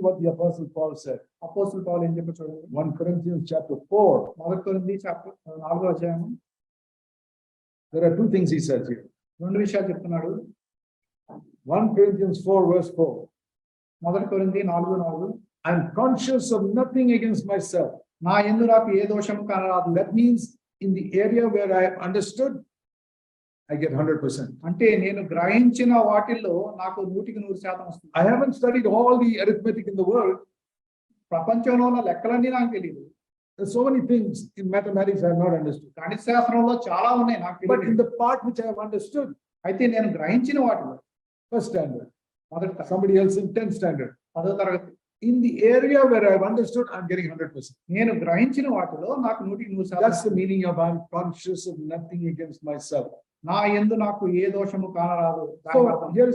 what the apostle Paul said. అపోస్తుల పౌలు ఏం చెప్పి చూడండి 1 Corinthians chapter 4. మొదటి కొరింది చాప్టర్ నాలుగో అధ్యాయం There are two things he says here. రెండు విషయాలు చెప్తున్నాడు 1 Corinthians 4 verse 4. మొదటి కొరింది నాలుగు నాలుగు I'm conscious of nothing against myself. నా ఎందు నాకు ఏ దోషము కనరాదు That means in the area where I have understood, I get hundred percent అంటే నేను గ్రహించిన వాటిల్లో నాకు నూటికి నూరు శాతం వస్తుంది. I haven't studied all the arithmetic in the world ప్రపంచంలో ఉన్న లెక్కలన్నీ నాకు తెలియదు so many things in mathematics I not understood గణిత శాస్త్రంలో చాలా ఉన్నాయి నాకు but in the part which I understood అయితే నేను గ్రహించిన వాటిలో ఫస్ట్ స్టాండర్డ్ మొదట somebody else in tenth standard పదో తరగతి. In the area where I understood I getting hundred percent నేను గ్రహించిన వాటిలో నాకు నూటికి నూరు శాతం that's meaning of I'm conscious of nothing against my self నా ఎందు నాకు ఏ దోషము కానరాదు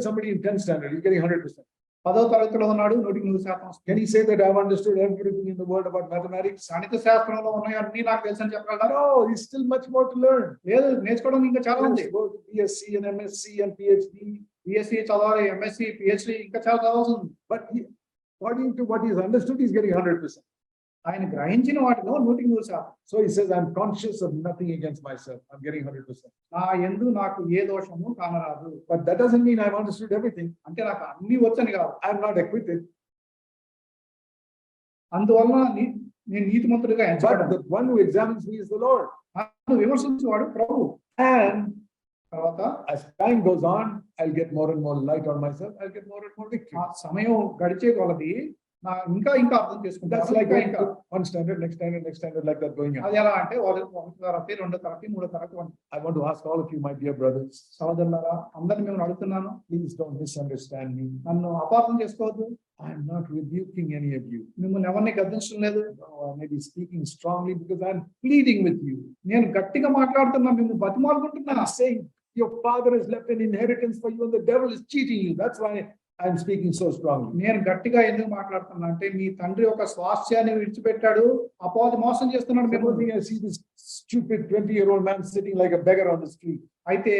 somebody in 10th standard, he's getting 100%. పదో తరగతిలో ఉన్నాడు నూటికి నూరు శాతం. Can he say that I've understood everything in the world about mathematics? గణిత శాస్త్రంలో ఉన్నాయి అన్ని నాకు తెలుసు అని చెప్పగలరా he's still much more to learn. లేదు నేర్చుకోవడం ఇంకా చాలా ఉంది BSc and MSc and PhD. BSc చదవాలి ఎంఎస్సి పిహెచ్డి ఇంకా చాలా చదవాల్సి ఉంది But he, according to what he's understood, he's getting 100%. ఆయన గ్రహించిన వాటిలో నూటికి నూరు శాతం. So is I'm conscious of nothing against my self I'm getting hundred percent నా ఎందు నాకు ఏ దోషము కానరాదు. But that doesn't mean I want stood do everything అంటే నాకు అన్ని వచ్చాను కాదు. ఐ నాట్ ఎక్విత్ అందువల్ల నేను నీతి మంత్రుడిగా ఎంచబడ్ ద వన్ హూ ఎగ్జామిన్స్ ప్రభు. అండ్ తర్వాత as time goes on i'll get more and more light on myself. I'll get more and more victory. సమయం గడిచే కొలది ఇంకా ఇంకా అర్థం ఇంకా to one standard, next standard, next standard, like that going on. అది ఎలా అంటే వాళ్ళు ఒకటి తరగతి రెండో తరగతి మూడో తరగతి వంటి dear brothers, సహోదరులారా అందరిని మేము అడుగుతున్నాను please don't misunderstand me. నన్ను అపార్థం చేసుకోవద్దు I'm not rebuking any of you. మిమ్మల్ని ఎవరిని గద్దించడం లేదు be speaking strongly because I'm pleading with you. నేను గట్టిగా మాట్లాడుతున్నా మిమ్మల్ని I'm saying your father has left an inheritance for you and the devil is cheating you. That's why I'm speaking so strong నేను గట్టిగా ఎందుకు మాట్లాడుతున్నా అంటే మీ తండ్రి యొక్క స్వాస్థ్యాన్ని విడిచిపెట్టాడు అపోది మోసం చేస్తున్నాడు sitting like beggar on the street అయితే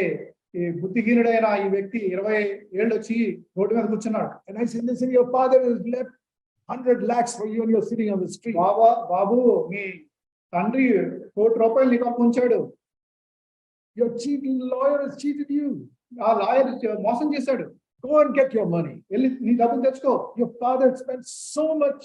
ఈ బుద్ధిహీనుడైన ఈ వ్యక్తి ఇరవై ఏళ్ళు వచ్చి రోడ్డు మీద కూర్చున్నాడు. Hundred lakhs sitting on the street బాబా బాబు మీ తండ్రి కోటి రూపాయలు నీ పాపం ఉంచాడు. లాయర్ ఆ లాయర్ మోసం చేశాడు. Go and get your money. నీ డబ్బులు తెచ్చుకో Your father spent so much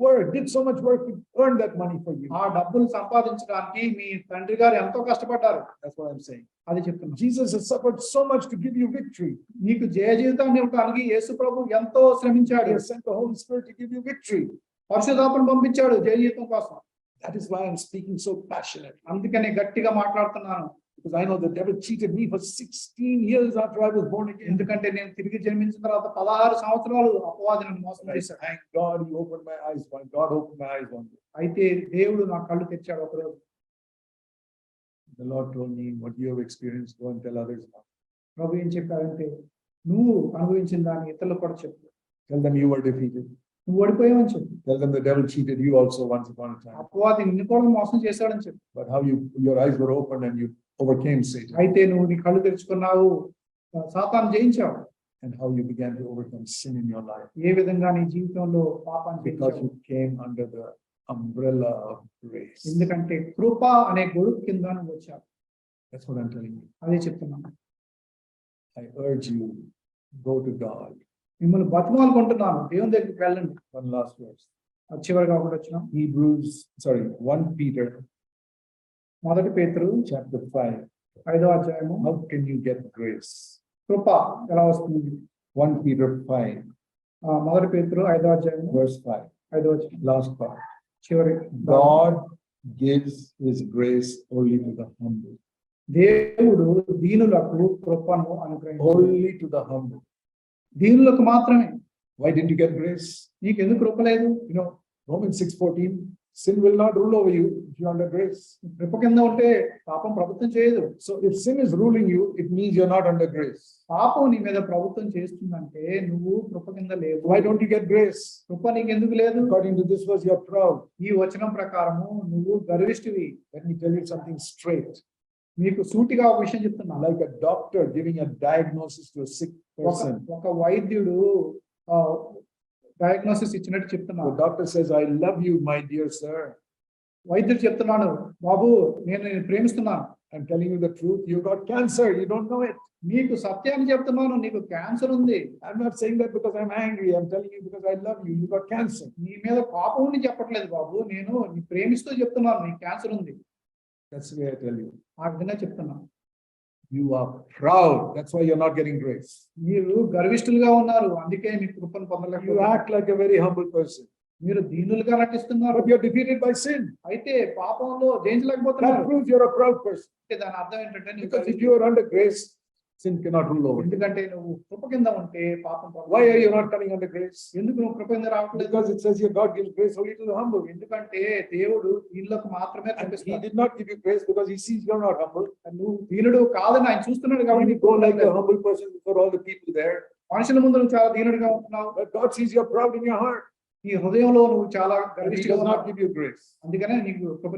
work, did so much work to earn that money for you. ఆ డబ్బులు సంపాదించడానికి మీ తండ్రి గారు ఎంతో కష్టపడ్డారు That's what I'm saying. అది చెప్తున్నా Jesus has suffered so much to give you victory. నీకు జయ జీవితాన్ని ఇవ్వడానికి యేసు ప్రభు ఎంతో He శ్రమించాడు has sent the Holy Spirit to give you victory. పరిశుధాపను పంపించాడు జయ జీవితం కోసం That is why I'm speaking so passionately. అందుకని గట్టిగా మాట్లాడుతున్నాను Because I know the devil cheated me for sixteen years after I was born again. ఎందుకంటే నేను తిరిగి జన్మించిన తర్వాత పదహారు సంవత్సరాలు అపవాది నన్ను మోసం చేశాడు Thank God he opened my eyes. one. God opened my eyes one day. అయితే దేవుడు నా కళ్ళు తెచ్చాడు ఒకరోజు The Lord told me, what you have experienced, go and tell others now. ప్రభు ఏం చెప్పాడంటే నువ్వు అనుభవించిన దాన్ని ఇతరులకు కూడా చెప్పు Tell them you were defeated. నువ్వు ఓడిపోయావని చెప్పు Tell them the devil cheated you also once upon a time. అపవాది నిన్ను కూడా మోసం చేశాడని చెప్పు But how you, your eyes were opened and you overcame Satan. అయితే నువ్వు నీ కళ్ళు తెరుచుకున్నావు సాతాను జయించావు And how you began to overcome sin in your life. ఏ విధంగా నీ జీవితంలో పాపాన్ని Because జయించావు you came under the umbrella of grace. ఎందుకంటే కృప అనే గొడుగు కింద నువ్వు వచ్చావు That's what I'm telling you. అదే చెప్తున్నాను I urge you, go to God. మిమ్మల్ని బతిమాలుకుంటున్నాను దేవుని దగ్గరికి వెళ్ళండి One last verse. అది చివరిగా ఒకటి వచ్చిన Hebrews, sorry, one Peter, మొదటి పేతురు చాప్టర్ ఫైవ్ ఐదో అధ్యాయము how can you get grace కృప ఎలా వస్తుంది? వన్ పీటర్ ఫైవ్ మొదటి పేతురు ఐదో అధ్యాయం వర్స్ ఫైవ్ ఐదో లాస్ట్ ఫైవ్ చివరి God gives his grace only to the humble దేవుడు దీనులకు కృపను అనుగ్రహించి ఓన్లీ టు ద హంబుల్ దీనులకు మాత్రమే. వై డి గెట్ గ్రేస్ నీకు ఎందుకు కృప లేదు? You know Roman six fourteen sin will not rule over you if you're under grace. కృప కింద ఉంటే పాపం ప్రభుత్వం చేయదు So if sin is ruling you, it means you're not under grace. పాపం నీ మీద ప్రభుత్వం చేస్తుందంటే నువ్వు కృప కింద లేవు Why don't you get grace? కృప నీకు ఎందుకు లేదు According to this verse, you're proud. ఈ వచనం ప్రకారము నువ్వు గర్విష్టివి Let me tell you something straight. నీకు సూటిగా ఒక విషయం చెప్తున్నా Like a doctor giving a diagnosis to a sick ఒక వైద్యుడు డయాగ్నోసిస్ ఇచ్చినట్టు చెప్తున్నాను doctor says I love you my dear sir వైద్యుడు చెప్తున్నాను బాబు నేను నేను ప్రేమిస్తున్నాను I'm telling you the truth you got cancer you don't know it నీకు సత్యాన్ని చెప్తున్నాను. నీకు క్యాన్సర్ ఉంది. I'm not saying that because I love you you cancer నీ మీద కాపం ఉండి చెప్పట్లేదు బాబు. నేను నీ ప్రేమిస్తూ చెప్తున్నాను. నీకు క్యాన్సర్ ఉంది. ఆ విధంగా చెప్తున్నాను. You are proud that's why you're not getting grace మీరు గర్విష్ఠులుగా ఉన్నారు. అందుకే మీ కృపను పొందలేక you act like a very humble person మీరు దీనులుగా నటిస్తున్నారు. You are defeated by sin అయితే పాపంలో జయించలేకపోతున్నారు. That you are proud person అంటే దాని అర్థం ఏంటంటే because you are under grace sin cannot rule over ఎందుకంటే నువ్వు కృప కింద ఉంటే పాపం why are you not coming under grace ఎందుకు నువ్వు కృప కింద రావట్లేదు? Because it says you God gives grace only to the humble ఎందుకంటే దేవుడు వీళ్ళకు మాత్రమే కనిపిస్తాడు. He did not give you grace because he sees you not humble and నువ్వు దీనుడు కాదని ఆయన చూస్తున్నాడు కాబట్టి go like a humble person for all the people there మనుషుల ముందు నువ్వు చాలా దీనుడుగా ఉంటున్నావు. But God sees your proud in your heart ఈ హృదయంలో నువ్వు చాలా గర్విష్టిగా నాట్ గివ్ యు గ్రేస్ అందుకనే నీకు కృప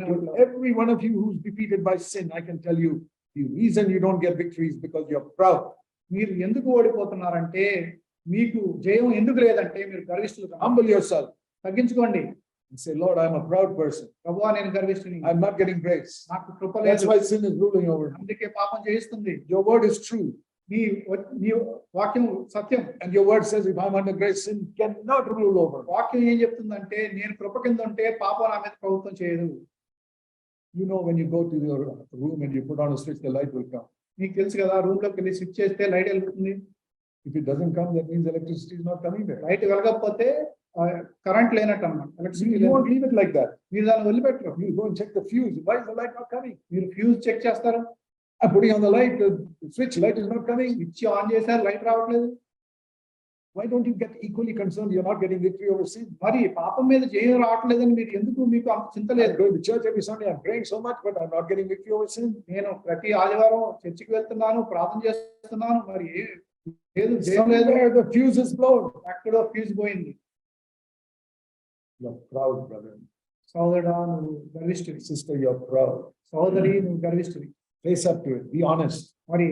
every one of you who's defeated by sin I can tell you the reason you don't get victories because your proud మీరు ఎందుకు ఓడిపోతున్నారంటే మీకు జయం ఎందుకు లేదంటే మీరు గర్విస్తున్నారు హంబుల్ యోర్సెల్ తగ్గించుకోండి. లార్డ్ ఐఎమ్ ప్రౌడ్ పర్సన్ ప్రభు నేను గర్విస్తున్నాను ఐఎమ్ నాట్ గెటింగ్ నాకు కృప లేదు. వై సిన్ ఇస్ అందుకే పాపం చేయిస్తుంది. యువర్ వర్డ్ ట్రూ నీ నీ వాక్యం సత్యం. And word says if I can not rule వాక్యం ఏం చెప్తుందంటే నేను కృప కింద ఉంటే పాపం నా మీద ప్రభుత్వం చేయదు. You know, when you go to your room and you put on a switch, the light will come. నీకు తెలుసు కదా రూమ్లోకి వెళ్ళి స్విచ్ చేస్తే light If it doesn't come, that means electricity is not coming there. Light వెలగకపోతే current లేనట్టు అన్నమాట electricity you won't leave it like that. మీరు దాన్ని వదిలిపెట్టరు You go and check the fuse. Why is the light not coming? మీరు fuse check చేస్తారు on the light, the switch, light is not coming. Switch on చేశారు light రావట్లేదు why don't you get equally concern you're not getting victory over sin మరి పాపం మీద జయం రావట్లేదని మీరు ఎందుకు? మీకు అంత చింత లేదు. చర్చ్ చేపిస్తాను I'm praying so much but I'm not getting victory over sin నేను ప్రతి ఆదివారం చర్చికి వెళ్తున్నాను ప్రార్థన చేస్తున్నాను మరి లేదు జయం లేదు. ఫ్యూజ్ బ్లౌడ్ ఫ్యూజ్ పోయింది ప్రౌడ్ బ్రదర్ సోదరా నువ్వు సిస్టర్ యువర్ ప్రౌడ్ సోదరి నువ్వు గర్విస్తుంది ఫేస్ అప్ బి ఆనెస్ట్ మరి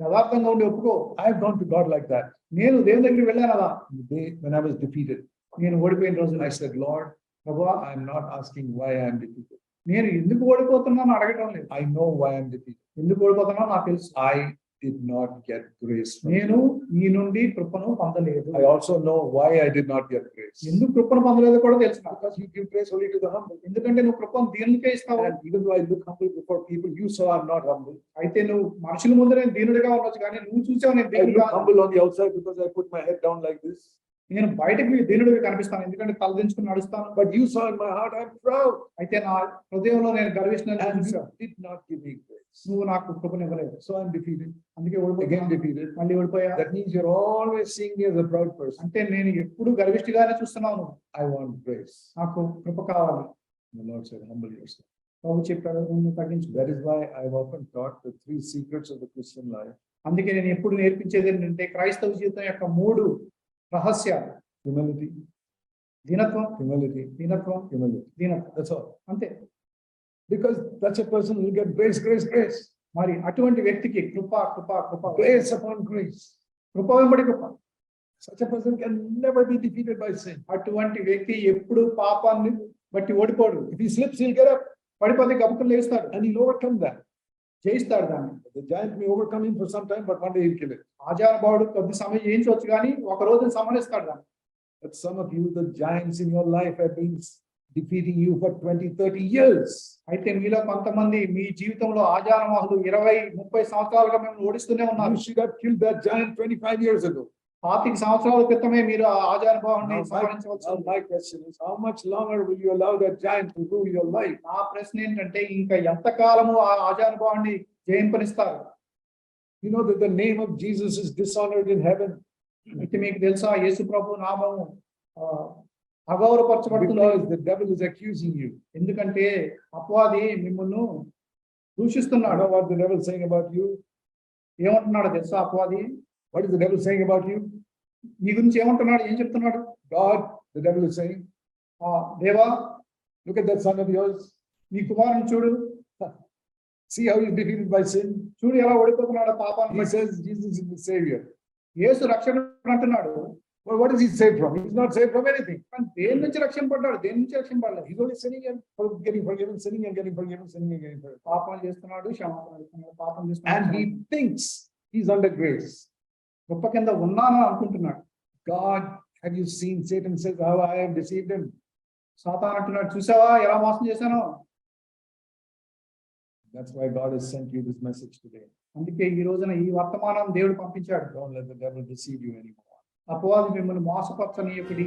యథార్థంగా ఉండి ఒప్పుకో I've gone to God like that. నేను దేవుని దగ్గరికి వెళ్ళాను అలా The day when I was defeated, నేను ఓడిపోయిన రోజు I said, Lord, ప్రభా I'm not asking why I'm defeated. నేను ఎందుకు ఓడిపోతున్నాను అడగటం లేదు I know why I'm defeated. ఎందుకు ఓడిపోతున్నానో నాకు తెలుసు I did not get grace. from నేను. ఈ నుండి కృపను పొందలేదు I also know why I did not get grace. ఎందుకు కృపను పొందలేదు కూడా తెలుసు. Because you give grace only to the humble. ఎందుకంటే నువ్వు కృపను దీనికే ఇస్తావు And even though I look humble before people, you saw I'm not humble. అయితే నువ్వు మనుషుల ముందు నేను దీనుడిగా ఉండొచ్చు కానీ నువ్వు చూసావు నేను దీనుడిగా humble on the outside because I put my head down like this. నేను బయటకి దీనుడిగా కనిపిస్తాను ఎందుకంటే తలదించుకుని నడుస్తాను But you saw in my heart, I'm proud. అయితే నా హృదయంలో నేను గర్విష్ఠుని నువ్వు నాకు కుటుంబనివ్వలేదు సో ఐ డిఫీటెడ్ అందుకే ఓడిపోయాను డిఫీటెడ్ మళ్ళీ ఓడిపోయా? That means your always seeing as a proud person అంటే నేను ఎప్పుడు గర్విష్టిగానే చూస్తున్నాను ఐ వాంట్ గ్రేస్ నాకు కృప కావాలి. లార్డ్ ప్రభు చెప్పాడు నువ్వు తగ్గించు. That is why I of taught the three secrets of the Christian life అందుకే నేను ఎప్పుడు నేర్పించేది ఏంటంటే క్రైస్తవ జీవితం యొక్క మూడు రహస్యాలు. హ్యూమిలిటీ దీనత్వం. హ్యూమిలిటీ దీనత్వం. హ్యూమిలిటీ దీనత్వం. దట్స్ అంతే. Because that's a person will get grace grace grace మరి అటువంటి వ్యక్తికి కృప కృప కృప గ్రేస్ అపాన్ గ్రేస్ కృప వెంబడి కృప. Such a person can never be defeated by same అటువంటి వ్యక్తి ఎప్పుడు పాపాన్ని బట్టి ఓడిపోడు. ఇది ఈ స్లిప్స్ ఈ పడిపోతే గబుకులు వేస్తాడు అని ఓవర్కమ్ దా చేయిస్తాడు దాన్ని. Giant me overcome in for some time but one day ఇంకెళ్ళి ఆచార భావుడు కొద్ది సమయం చేయించవచ్చు కానీ ఒక రోజు సమరేస్తాడు దాన్ని. Some of you the giants in your life happiness defeating you for twenty thirty years అయితే మీలో కొంతమంది మీ జీవితంలో ఆజాన మహలు ఇరవై ముప్పై సంవత్సరాలుగా మేము ఓడిస్తూనే ఉన్నాము kill that giant twenty five years ago. పాతిక సంవత్సరాల క్రితమే మీరు ఆజాన బాహుని సంహరించవచ్చు my much longer will you allow that giant to life నా ప్రశ్న ఏంటంటే ఇంకా ఎంత కాలము ఆ ఆజాన బాహుని జయింపనిస్తారు? You know that the name of Jesus is dishonoured in heaven అయితే మీకు తెలుసా యేసు ప్రభు నామము అగౌరవపరచబడుతున్నారు ఎందుకంటే అపవాది మిమ్మల్ని దూషిస్తున్నాడు. What the devil saying about you ఏమంటున్నాడు తెలుసా అపవాది? What is the devil saying about you నీ గురించి ఏమంటున్నాడు? ఏం చెప్తున్నాడు? గాడ్ ది డెవల్ సెయింగ్ దేవా look at then of yours చూడు. See how is defeated by sin చూడు ఎలా ఓడిపోతున్నాడు పాపా మెసేజ్ జీసస్ యేసు రక్షణ అంటున్నాడు. What is he saved from? He's not saved from anything. కానీ దేని నుంచి రక్షింపడ్డాడు దేని నుంచి రక్షింపడలేదు He's only sinning and for- getting forgiven, sinning and getting forgiven, sinning and getting forgiven. పాపం చేస్తున్నాడు క్షమాపణ అడుగుతున్నాడు పాపం And చేస్తున్నాడు he thinks he's under grace. గొప్ప కింద ఉన్నాను అనుకుంటున్నాడు God, have you seen Satan says how I have deceived him? Satan అంటున్నాడు చూసావా ఎలా మోసం చేశాను That's why God has sent you this message today. అందుకే ఈ రోజున ఈ వర్తమానం దేవుడు పంపించాడు Don't let the devil deceive you anymore. అపవాది మిమ్మల్ని మోసపరచనీయకుడి